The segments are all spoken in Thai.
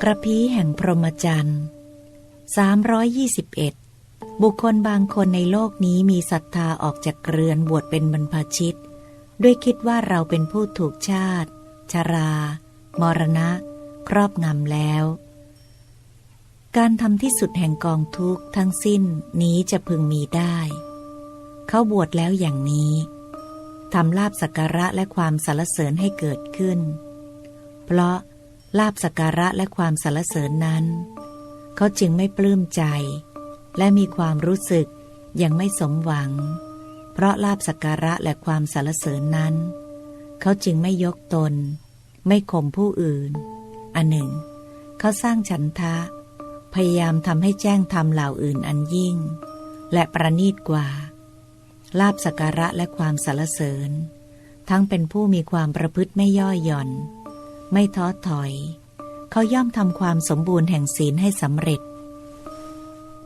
กระพี้แห่งพรหมจรรย์321 บุคคลบางคนในโลกนี้มีศรัทธาออกจากเรือนบวชเป็นบรรพชิต ด้วยคิดว่าเราเป็นผู้ถูกชาติ ชรา มรณะ ครอบงำแล้ว การทำที่สุดแห่งกองทุกข์ทั้งสิ้นนี้จะพึงมีได้ เขาบวชแล้วอย่างนี้ทำลาบสักการะและความสรรเสริญให้เกิดขึ้น เพราะ ลาบสักการะและความสรรเสริญนั้น เขาจึงไม่ปลื้มใจ และมีความรู้สึกยังไม่สมหวัง เพราะลาบสักการะและความสรรเสริญนั้น เขาจึงไม่ยกตน ไม่ข่มผู้อื่น อันหนึ่ง เขาสร้างฉันทะ พยายามทำให้แจ้งทำเหล่าอื่นอันยิ่ง และประณีตกว่า ลาบสักการะและความสรรเสริญ ทั้งเป็นผู้มีความประพฤติไม่ย่อหย่อน ไม่ท้อถอย เขาย่อมทำความสมบูรณ์แห่งศีลให้สำเร็จ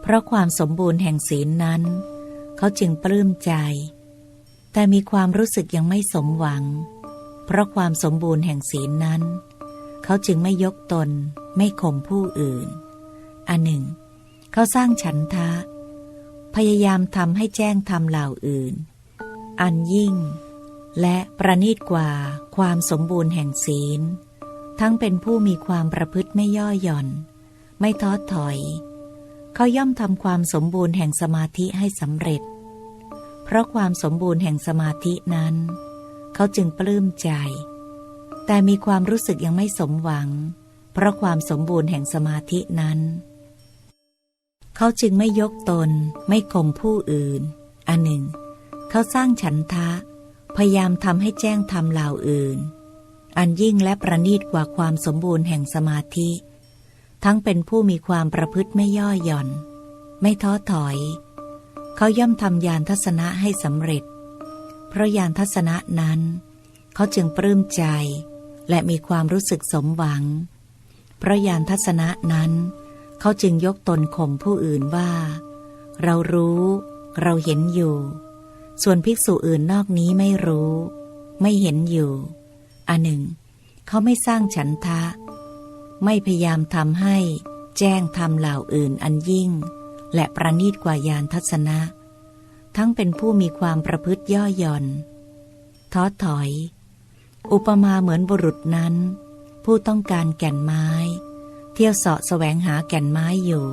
เพราะความสมบูรณ์แห่งศีลนั้น เขาจึงปลื้มใจ แต่มีความรู้สึกยังไม่สมหวัง เพราะความสมบูรณ์แห่งศีลนั้น เขาจึงไม่ยกตน ไม่ข่มผู้อื่น อันหนึ่ง เขาสร้างฉันทะ พยายามทำให้แจ้งทำเหล่าอื่น อันยิ่งและประณีตกว่าความสมบูรณ์แห่งศีล ทั้งเป็นผู้มีความประพฤติไม่ย่อหย่อน ไม่ท้อถอย เขาย่อมทำความสมบูรณ์แห่งสมาธิให้สำเร็จ เพราะความสมบูรณ์แห่งสมาธินั้น เขาจึงปลื้มใจ แต่มีความรู้สึกยังไม่สมหวัง เพราะความสมบูรณ์แห่งสมาธินั้น เขาจึงไม่ยกตน ไม่ข่มผู้อื่น อันหนึ่ง เขาสร้างฉันทะ พยายามทำให้แจ้งทำเหล่าอื่น อันยิ่งและประณีตกว่าความสมบูรณ์แห่งสมาธิ ทั้งเป็นผู้มีความประพฤติไม่ย่อหย่อน ไม่ท้อถอย เขาย่อมทำยานทัศนะให้สำเร็จ เพราะยานทัศนะนั้น เขาจึงปลื้มใจ และมีความรู้สึกสมหวัง เพราะยานทัศนะนั้น เขาจึงยกตนข่มผู้อื่นว่า เรารู้ เราเห็นอยู่ ส่วนภิกษุอื่นนอกนี้ไม่รู้ ไม่เห็นอยู่ อันหนึ่ง เขาไม่สร้างฉันทะ ไม่พยายามทำให้แจ้งทำเหล่าอื่นอันยิ่ง และประณีตกว่ายานทัศนะ ทั้งเป็นผู้มีความประพฤติย่อหย่อนท้อถอย อุปมาเหมือนบุรุษนั้น ผู้ต้องการแก่นไม้ เที่ยวเสาะแสวงหาแก่นไม้อยู่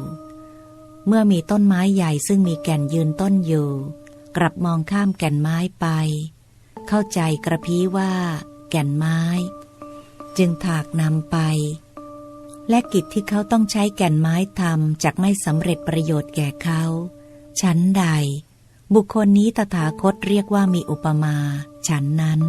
เมื่อมีต้นไม้ใหญ่ซึ่งมีแก่นยืนต้นอยู่ กลับมองข้ามแก่นไม้ไป เข้าใจกระพี้ว่า แก่นไม้ จึงถากนำไป และกิจที่เขาต้องใช้แก่นไม้ทำจากไม่สำเร็จประโยชน์แก่เขาชั้นใด บุคคลนี้ตถาคตเรียกว่ามีอุปมา ฉันนั้น